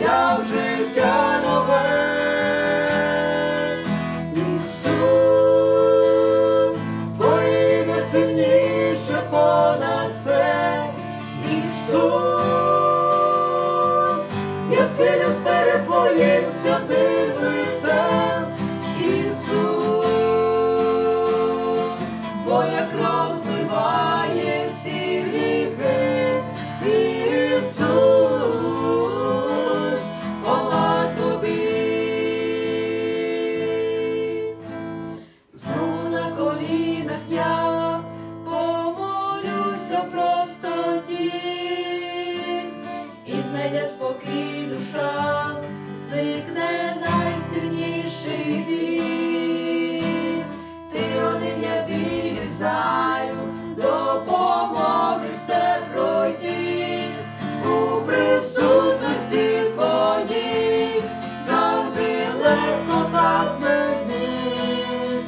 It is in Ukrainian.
я в життя нове, Ісус, твої ім'я сильніше понад все, Ісус, я силюсь перед твоїм святим лицем, Ісус, твоя кров. і знайде спокій душа.